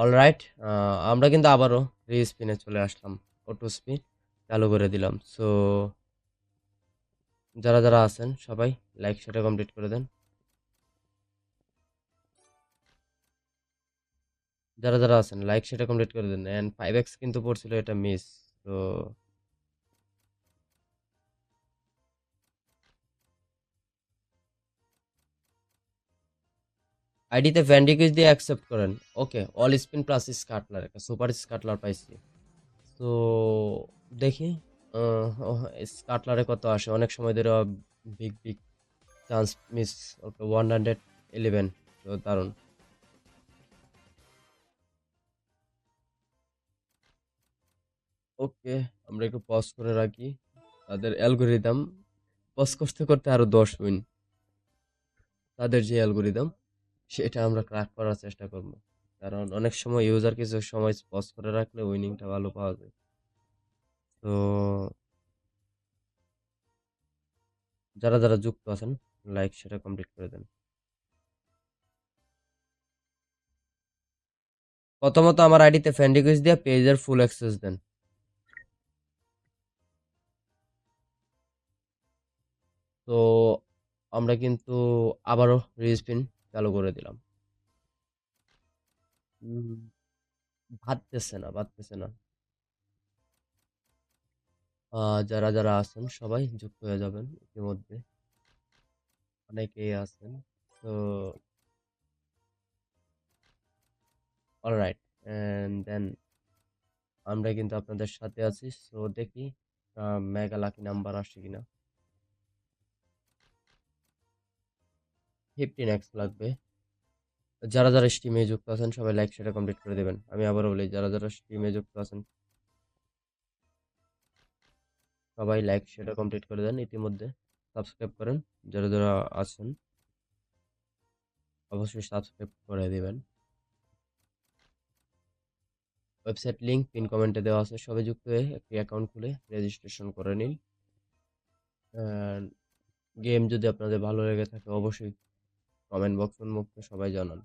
Alright আমরা কিন্তু আবারও রিস্পিনে চলে আসলাম। অটো স্পিন চালু করে দিলাম। সো যারা যারা আছেন, সবাই লাইক সেটা কমপ্লিট করে দেন। যারা যারা আছেন লাইক সেটা কমপ্লিট করে দেন। অ্যান্ড ফাইভ এক্স কিন্তু পড়ছিল, এটা মিস তো আইডিতে ভ্যান্ডিকুইজ দিয়ে অ্যাকসেপ্ট করেন। ওকে অল স্পিন প্লাস স্কাটলার একটা সুপার স্কাটলার পাইছি। তো দেখি স্কাটলারে কত আসে? অনেক সময় ধরে big big chance miss okay one hundred eleven দারুণ। ওকে আমরা একটু পজ করে রাখি। তাদের অ্যালগোরিদম পজ করতে করতে আরও দশ উইন তাদের যে অ্যালগোরিদম সেটা আমরা ক্র্যাক করার চেষ্টা করব। কারণ অনেক সময় ইউজার কিছু সময় পজ করে রাখলে উইনিংটা ভালো পাওয়া যায়। তো যারা যারা যুক্ত আছেন লাইক সেটা কমপ্লিট করে দেন। প্রথমত আমার আইডিতে ফ্রেন্ড রিকোয়েস্ট দিয়ে পেজের ফুল অ্যাক্সেস দেন। তো আমরা কিন্তু আবারও রিস্পিন চালু করে দিলাম। ভাবতেছে না ভাবতেছে না। যারা যারা আছেন সবাই যুক্ত হয়ে যাবেন ইতিমধ্যে। অনেকেই আছেন, তো অলরাইট এন্ড দেন আমরা কিন্তু আপনাদের সাথে আছি সো দেখি মেগা লাকি নাম্বার আসে কিনা। ফিফটিন এক্স লাগবে। যারা যারা স্টিমে যুক্ত আছেন, সবাই লাইক সেটা কমপ্লিট করে দেবেন। আমি আবারও বলি, যারা যারা স্টিমে যুক্ত আছেন, সবাই লাইক সেটা কমপ্লিট করে দেন। ইতিমধ্যে সাবস্ক্রাইব করেন। যারা যারা আছেন, অবশ্যই সাবস্ক্রাইব করে দেবেন। ওয়েবসাইট লিঙ্ক পিন কমেন্টে দেওয়া আছে। সবাই যুক্ত হয়ে একটি অ্যাকাউন্ট খুলে রেজিস্ট্রেশন করে নিন। গেম যদি আপনাদের ভালো লেগে থাকে, অবশ্যই কমেন্ট বক্স উন্মুক্ত সবাই জানান।